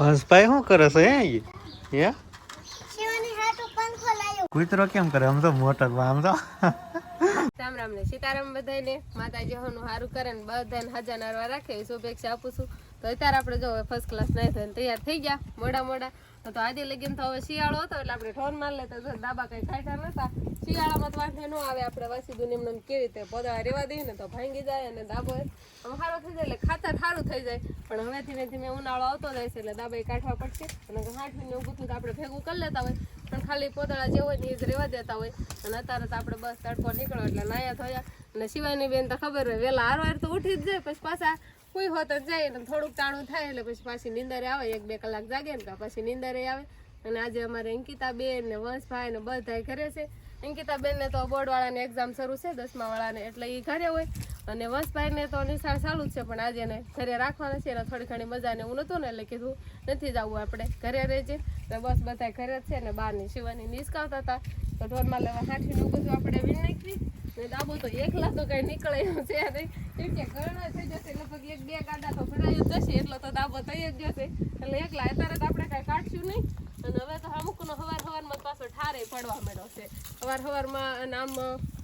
હસભાઈ શું કરે છે હે? કૂતરો કેમ કરે? આમ તો મોટર આમ તો. રામ રામ ને સીતારામ બધાને માતાજી હોનું સારું કરે ને બધાને હજાર નરવા રાખે શુભેચ્છા આપું છું. તો અત્યારે આપણે જો ફર્સ્ટ ક્લાસ નહીં થઈને તૈયાર થઈ ગયા મોડા મોડા. તો આજે લગીન તો હવે શિયાળો હતો એટલે આપણે ઠોન માર લેતા તો દાબા કઈ ખાઈટા નતા. શિયાળામાં તો વાંધો ન આવે, આપણે વાસી દુનિયમને કેવી રીતે પોદા રેવા દઈએ ને તો ભાંગી જાય અને દાબો આમ સારો થઈ જાય એટલે ખાતર સારું થઈ જાય. પણ હવે ધીમે ધીમે ઉનાળો આવતો જાય છે એટલે દાબા કાઢવા પડશે. અને હાંઠવીને બધું તો આપણે ભેગું કરી લેતા હોય. પણ ખાલી પોદળા જે હોય ને એ જ રેવા દેતા હોય. અને અત્યારે તો આપણે બસ તડકો નીકળો એટલે નાયા થયા અને શિવાયની બેન તો ખબર હોય, વહેલા હારવાર તો ઉઠી જ જાય, પછી પાછા કોઈ હોત જ જાય ને થોડુંક ટાણું થાય એટલે પછી પાછી નિંદરે આવે, એક બે કલાક જાગે ને તો પછી નિંદરે આવે. અને આજે અમારે અંકિતા બેન ને વંશભાઈ ને બધા ઘરે છે. અંકિતા બેન ને તો બોર્ડ વાળાને એક્ઝામ શરૂ છે, દસમા વાળાને એટલે એ ઘરે હોય. અને વંશભાઈ ને તો નિશાળ ચાલુ જ છે, પણ આજે એને ઘરે રાખવાના છે, એને થોડી ઘણી મજા ને એવું નતું ને એટલે કીધું નથી જવું આપણે, ઘરે રહેજે. તો બસ બધા ઘરે જ છે ને બહારની શિવાની નિસકાવતા હતા. તો ઢોરમાં લેવા હાથીનું બધું આપણે વીણ નાખી ને દાબો તો એકલા તો કઈ નીકળે એવું છે નહીં. કેમ કે ઘણા થઈ જશે, લગભગ એક બે ગાડા તો ભરાઈ જ જશે એટલો તો દાબો થઈ જ જશે એટલે એકલા અત્યારે તો આપણે કાંઈ કાઢશું નહીં. અને હવે તો અમુકનો હવાર હવારમાં પાછો ઠારે પડવા માંડ્યો છે. હવાર હવારમાં અને આમ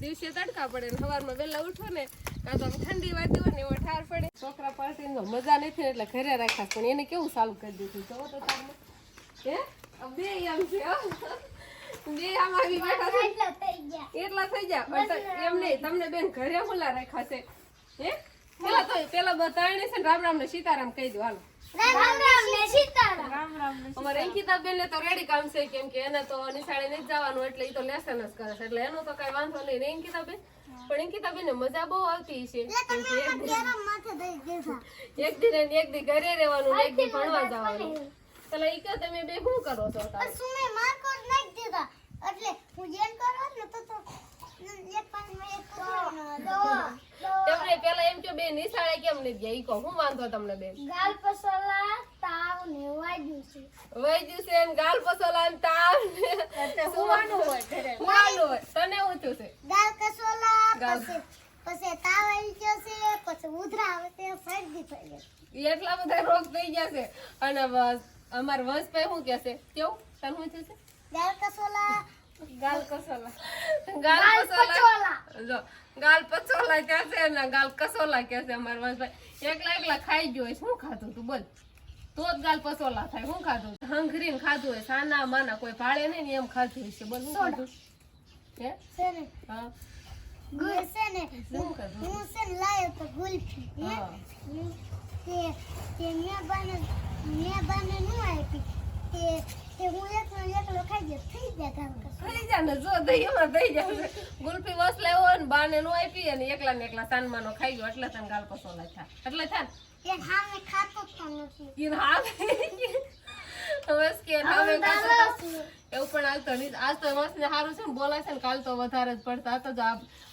દિવસે તડકા પડે ને હવારમાં વહેલા ઉઠો ને, કાં તો આમ ઠંડી વાતી હોય ને એવો ઠાર પડે. છોકરા પાસે મજા નથી એટલે ઘરે રાખ્યા પણ એને કેવું ચાલુ કરી દીધું જોવો તો તારમાં હે? બે એમ છે. બે આમ આવી બેઠા છે. એટલા થઈ ગયા. એટલા થઈ ગયા. પણ એમ નહીં તમને બેન ઘરે હુલા રાખ્યા છે. હે? પેલા તો પેલા બતાવીને છે ને રામ રામ ને સીતારામ. કહી દો હાલો અમારે અંકિતા બેન ને તો રેડી કામ છે કેમ કે એને તો નિશાળે નહીં જવાનું એટલે એ તો લેસન જ કરે છે. એટલે એનો તો કઈ વાંધો નહીં ને અંકિતા બેન? પણ અંકિતા બેન ને મજા બહુ આવતી છે. એક દી- ને એક દી ઘરે રહેવાનું એક દી ભણવા જવાનું. એટલે એ કે તમે બે શું કરો છો સુમે માર્કો દીધા એટલે હું જેમ કરો ને તો તો એક પાણીમાં એક પૂછવાનું દવા તમને પેલા એમ કે બે નિશાળે કેમ નથી ગયા? ઈ કહો હું વાંધો તમને બેન. ગાલ પસોલા તાવ ને વાજ્યું છે. વાજ્યું છે ને ગાલ પસોલા ને તાવ ને સુવાનું હોય સુવાનું હોય તને શું થયું છે? ગાલ કસોલા પછી પછી તાવ આવી ગયો છે પછી ઉધરા આવે તે શરદી થઈ ગઈ. એટલા બધા રોગ થઈ ગયા છે. અને બસ અમાર વંશભાઈ શું કે છે? કેવું? તને શું થયું છે ગાલ કસોલા ગાલ કસોલા ગાલ પચોલા. જો ગાલ પચોલા કે છે ને ગાલ કસોલા કે છે અમાર વંશભાઈ એકલા એકલા ખાઈ ગયો શું ખાધું તું બોલ. તો જ ગાલ પસોલા થાય શું ખાધું હંગરીને ખાધું હોય સાના માના કોઈ ભાળે નહીં ને એમ ખાધું હશે બોલ શું ખાધું? હે? છે ને? હા. ગુલ છે ને? હું છે ને લાયો તો ગુલ્ફી હમ. તે તે મેં બને મેં બાને નું આપી. જા જો ગુલ્ફી વસ લેવો ને બાને નો આપી અને એકલા ને એકલા સાનમાનો ખાઈ ગયો એટલે તને ગાલ પસોલા થાય. એટલે થાય ને. હામે ખાતો જ નથી. ઈ હાવ બસ કે હવે દાદા એવું પણ હાલતો નહીં આજ તો મસ્ત સારું છે ને બોલાય છે ને કાલ તો વધારે જ પડતા. હતો તો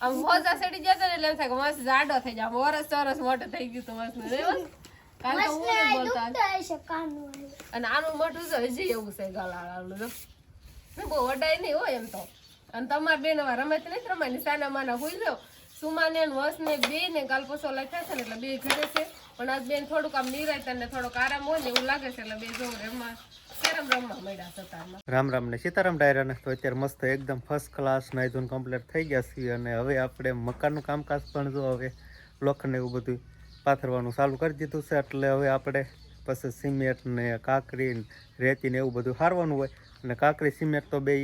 આમ મોજા સડી જતો ને એટલે એમ થાય કે મસ્ત જાડો થઈ જાય વરસ ચોરસ મોટો થઈ ગયું તો મસ્ત ને રે બસ. કાલ તો હું બોલતા. અને આનું મોટું તો હજી એવું છે ગલાળાનું તો ને બહુ વડાય નહીં હોય એમ તો. અને તમારે બેન હવે રમત નહીં રમાય સાના માના હોઈ જાવ સુમાને ને વસ ને બે ને ગાલપોસો લખ્યા છે ને એટલે બે ઘરે છે. પણ આજ બેન થોડુંક આમ નિરાયતા ને થોડોક આરામ હોય ને એવું લાગે છે એટલે બે જો રમવા રામ રામ ને સીતારામ ડાયરાને તો અત્યારે મસ્ત એકદમ ફર્સ્ટ ક્લાસ નાઈ ધોઈને કમ્પ્લીટ થઈ ગયા છીએ અને હવે આપણે મકાનનું કામકાજ પણ જો હવે લોખંડ એવું બધું પાથરવાનું ચાલુ કરી દીધું છે, એટલે હવે આપણે પછી સિમેન્ટ ને કાંકરી રેતી ને એવું બધું હારવાનું હોય. અને કાંકરી, સિમેન્ટ તો બે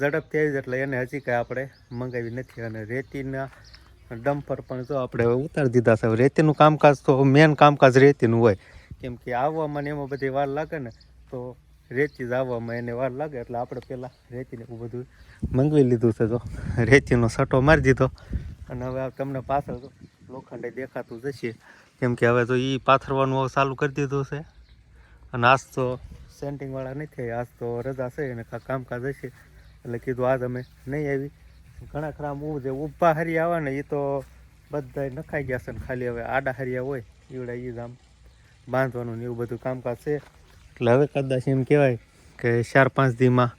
ઝડપથી આવી એટલે એને હજી કાંઈ આપણે મંગાવી નથી. અને રેતીના ડમ્પર પણ જો આપણે ઉતારી દીધા છે રેતીનું કામકાજ તો મેન કામકાજ રેતીનું હોય. કેમ કે આવવામાં ને એમાં બધી વાર લાગે ને, તો રેતી જ આવવામાં એને વાર લાગે, એટલે આપણે પહેલાં રેતીને એવું બધું મંગાવી લીધું છે તો રેતીનો સટો મારી દીધો. અને હવે તમને પાછળ લોખંડે દેખાતું જશે કેમ કે હવે તો એ પાથરવાનું ચાલુ કરી દીધું છે. અને આજ તો સેન્ટિંગવાળા નહીં થયા આજ તો રજા છે અને કામકાજ હશે. એટલે કીધું આજ અમે નહીં આવી. ઘણા ખરા આમ જે ઊભા હરિયા આવે ને એ તો બધા નખાઈ ગયા છે ને ખાલી હવે આડા હરિયા હોય એવડા એ આમ બાંધવાનું ને એવું બધું કામકાજ છે. એટલે હવે કદાચ એમ કહેવાય કે ચાર પાંચ દીમાં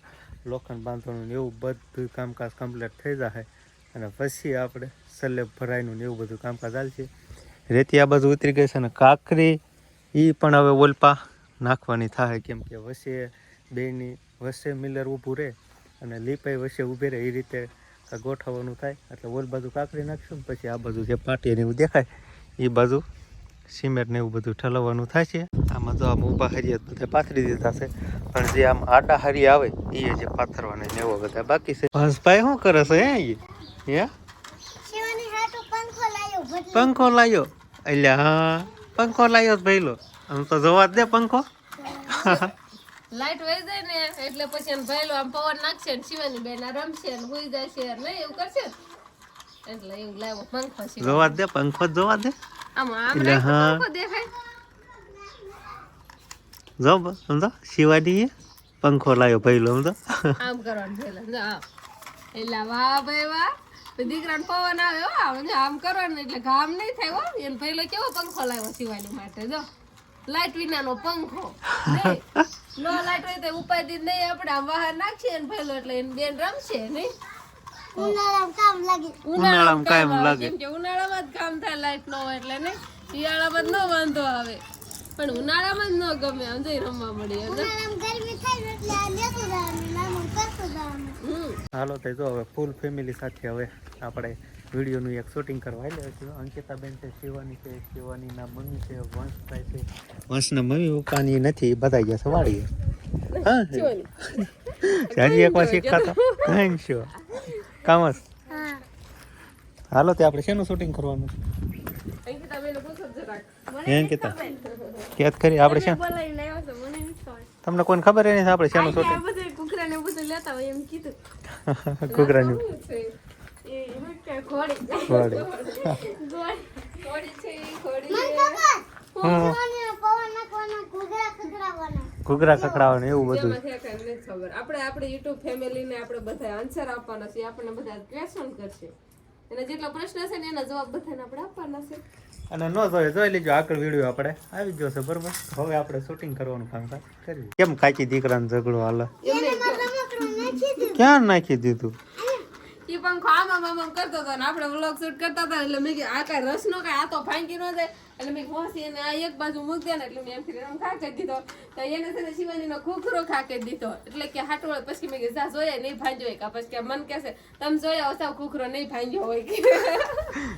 લોખંડ બાંધવાનું ને એવું બધું કામકાજ કમ્પ્લીટ થઈ જશે અને પછી આપણે સલેબ ભરાયનું ને એવું બધું કામકાજ ચાલશે રેતી આ બાજુ ઉતરી ગઈ છે અને કાંકરી એ પણ હવે ઓલપા નાખવાની થાય કેમ કે વચ્ચે બેની વચ્ચે મિલર ઊભું રહે અને લીપાઈ વચ્ચે ઊભી રહે એ રીતે ગોઠવવાનું થાય. એટલે ઓલ બાજુ કાકરી નાખશું પછી આ બાજુ જે પાટી ને એવું દેખાય એ બાજુ સિમેન્ટ ને એવું બધું ઠલવવાનું થાય છે. આમાં તો આમ ઊભા હરિયા બધા પાથરી દીધા છે. પણ જે આમ આડા હરી આવે એ જે પાથરવાના ને એવો બધા બાકી છે. ભાઈ શું કરે છે હે એ હે? પંખો લાયો પંખો લાયો? એટલે હા પંખો લાયો જ ભઈલો. આમ તો જોવા જ દે પંખો. લાઈટ વહી જાય ને એટલે પછી એને ભરેલો આમ પવન નાખશે ને શિવાની બેન રમશે ને હુઈ જશે ને એવું કરશે એટલે એવું લાવ્યો પંખો છે. જોવા દે પંખો જોવા દે. આમ આમ. પંખો દેખાય. જો સમજો શિવાની પંખો લાયો ભઈલો સમજો. આમ કરવાનું જો એટલે વાહ ભાઈ વાહ. દીકરાને પવન આવે હો આમ કરવાનું એટલે ઘામ નહીં થાય હો. એને પહેલો કેવો પંખો લાવ્યો શિવાની માટે જો. લાઈટ વિનાનો પંખો. નો લાઈટ હોય તો ઉપાધિ નહીં. આપણે આમ બહાર નાખીએ એને પહેલો એટલે એને બેન રમશે નહીં? ઉનાળામાં કામ લાગે. ઉનાળામાં લાગે. કેમ કે ઉનાળામાં જ કામ થાય લાઈટ નો હોય એટલે નહીં? શિયાળામાં જ નો વાંધો આવે. પણ ઉનાળામાં જ ન ગમે આમ જઈ રમવા મળી એટલે ઉનાળામાં ગરમી થાય ને એટલે આ લેતું જવાનું ને આમ કરતું જવાનું હમ. હાલો તે જો હવે ફૂલ ફેમિલી સાથે હવે આપણે વિડીયોનું એક શૂટિંગ કરવા આવ્યા છીએ અંકિતાબેન છે શિવાની છે શિવાનીના મમ્મી છે વંશભાઈ છે. વંશના મમ્મી પપ્પાની નથી બધા ગયા છે વાડીએ. હા? હજી એકવાર શીખતા થેન્ક યુ કામસ હા. હાલો તે આપણે શેનું શૂટિંગ કરવાનું છે? અંકિતાબેન અંકિતા. કેત કરી આપણે છો મને નથી ખબર. તમને કોઈને ખબર એ આપણે શેનું શૂટિંગ કુકરાને બધું લેતા હોય એમ કીધું. કુકરાની ઘૂઘરા કકડાવાનું એવું બધું. આપણે આપણે યુટ્યુબ ફેમિલીને આપણે બધા આન્સર આપવાના છે આપણને બધા ક્વેશ્ચન કરશે. એના જેટલા પ્રશ્ન છે ને એના જવાબ બધાને આપણે આપવાના છે. અને ન જોઈએ જોઈ લેજો આગળ વીડિયો આપણે. આવી ગયો છે બરોબર? હવે આપણે શૂટિંગ કરવાનું કામ કરીએ. કેમ કાચી દીકરાનો ઝઘડો હાલે? ક્યાં? નાખી દીધું. એ પંખો આમ આમ કરતો હતો ને આપણે વ્લોગ શૂટ કરતા હતા એટલે મેં કીધું આ કાંઈ રસ નો કાંઈ આ તો ફાંકી ન જાય. એટલે મેં હોસી એને આ એક બાજુ મૂક ને એટલે મેં એમથી આમ ખા દીધો. તો એને છે ને શિવાનીનો ખોખરો ખા દીધો. એટલે કે હાટવળ પછી મેં જા જોયા નહીં ભાંજ્યો કા પછી કે મન કહેશે તમે જોયા હશે ખોખરો નહીં ભાંજ્યો હોય. કે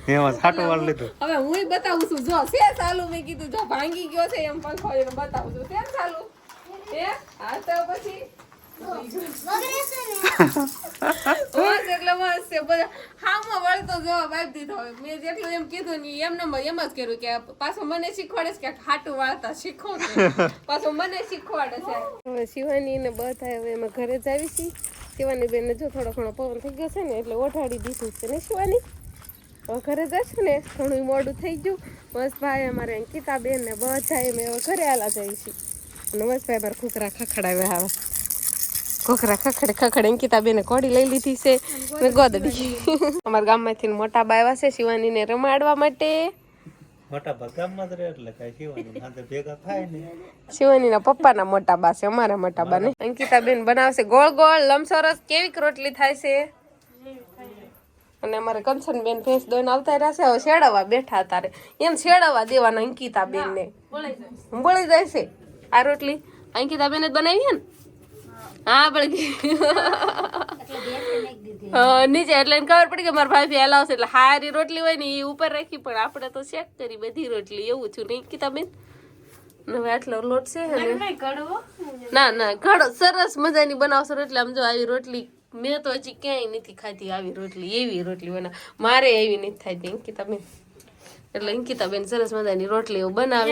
એમાં છાટું વાળ લીધું. હવે હું બતાવું છું જો છે ચાલુ મેં કીધું જો ભાંગી ગયો છે એમ પંખો બતાવું છું. કેમ ચાલુ એ હા તો પછી? શિવાની ને. બધા હવે. એમાં ઘરે જ આવી શિવાની બેન જો થોડો ઘણો પવન થઈ ગયો છે ને એટલે ઓઠાડી દીધું છે ને શિવાની. હવે ઘરે જશું ને ઘણું મોડું થઈ ગયું. બસ ભાઈ અમારે અંકિતા બેન ને બધા હવે ઘરે આલા જાય છે અને બસ ભાઈ મારા કુકરા ખખડાવ્યા હવે. કોકરા ખખડે ખખડે અંકિતા બેને કોડી લઈ લીધી છે ને ગોદડી. અમારા ગામમાંથી મોટા બાયવા છે શિવાનીને રમાડવા માટે. મોટા ભાગામાં જ રહે એટલે કાંઈ શિવાની સાથે ભેગા થાય ને. શિવાનીના પપ્પાના મોટા બા છે અમારા મોટા બા ને અંકિતા બેન બનાવશે ગોળ ગોળ લમસોરસ કેવી રોટલી થાય છે? અને અમારે કંચન બેન ભેંસ દોઈને આવતા રહ્યા છે હવે શેડવા બેઠા તારે એમ શેડવા દેવાના અંકિતા બેન ને બોળી જાય. છે. આ રોટલી અંકિતા બેન જ બનાવી છે ને? હા પણ નીચે એટલે એને ખબર પડી કે મારા ભાઈ ભી હલાવશે એટલે હારી રોટલી હોય ને એ ઉપર રાખી પણ આપણે તો શેક કરી બધી રોટલી એવું છું. નહીં અંકિતા બેન હવે આટલો લોટ છે ના ના ઘડો સરસ મજાની બનાવશો રોટલી. આમ જો આવી રોટલી મેં તો હજી ક્યાંય નથી ખાધી આવી રોટલી એવી રોટલી બનાવ મારે એવી નથી થતી અંકિતા બેન એટલે અંકિતા બેન સરસ મજાની રોટલી એવું બનાવે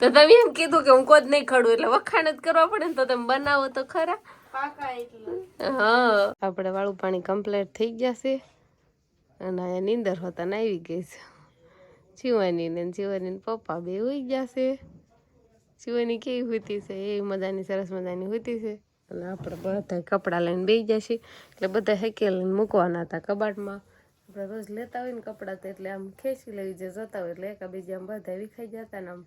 તો તમે એમ કીધું કે હું કોદ નહીં ખડું એટલે વખાણ જ કરવા પડે ને તો તમે બનાવો તો ખરા. હા. આપણે વાળું પાણી કમ્પ્લીટ થઈ ગયા છે. અને અહીંયા નીંદર હોતા ને આવી ગઈ છે. જીવાની ને જીવાની પપ્પા બે હોઈ ગયા છે. જીવાની કેવી હોતી છે? એ મજાની સરસ મજાની હોતી છે. અને આપણે બધા કપડાં લઈને બેસી ગયા છીએ. એટલે બધા હેકે લઈને મૂકવાના હતા કબાટમાં. આપણે રોજ લેતા હોય ને કપડાં તો એટલે આમ ખેંચી લેવી જે જતા હોય એટલે એકાબીજા આમ બધા વિખાઈ જતા ને આમ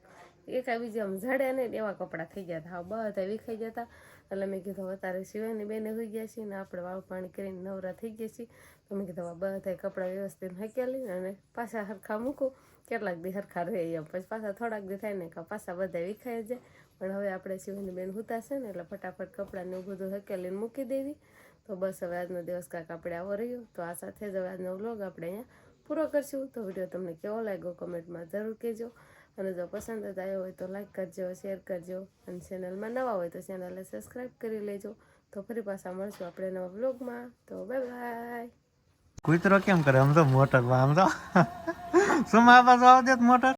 એકાબીજા આમ જડે ને એવા કપડાં થઈ ગયા હતા. બધા વિખાઈ જતા. એટલે મેં કીધું અત્યારે સિવાયની બેને હોઈ ગયા છીએ ને આપણે વાળું પાણી કરીને નવરા થઈ ગયા છીએ. તો મેં કીધું આ બધા કપડાં વ્યવસ્થિત હકેલી અને પાછા હરખા મૂકું. કેટલાક દી હરખા રહી એમ. પછી પાછા થોડાક દી થાય ને કે પાછા બધા વિખાઈ જાય. પણ હવે આપણે શિવાની બેન હુતા છે ને એટલે ફટાફટ કપડાં ને એવું બધું હકેલીને મૂકી દેવી. તો બસ હવે આજનો દિવસ કાંક આપણે આવો રહ્યો. તો આ સાથે જ હવે આજનો વ્લોગ આપણે અહીંયા પૂરો કરશું. તો વીડિયો તમને કેવો લાગ્યો કમેન્ટમાં જરૂર કહેજો. અને જો પસંદ જ આવ્યો હોય તો લાઈક કરજો, શેર કરજો. અને ચેનલમાં નવા હોય તો ચેનલને સબસ્ક્રાઈબ કરી લેજો. તો ફરી પાછા મળશું આપણે નવા વ્લોગમાં. તો બાય બાય. કૂતરો કેમ કરે? આમ તો મોટર આમ તો. શું મા બાજુ આવજે મોટર?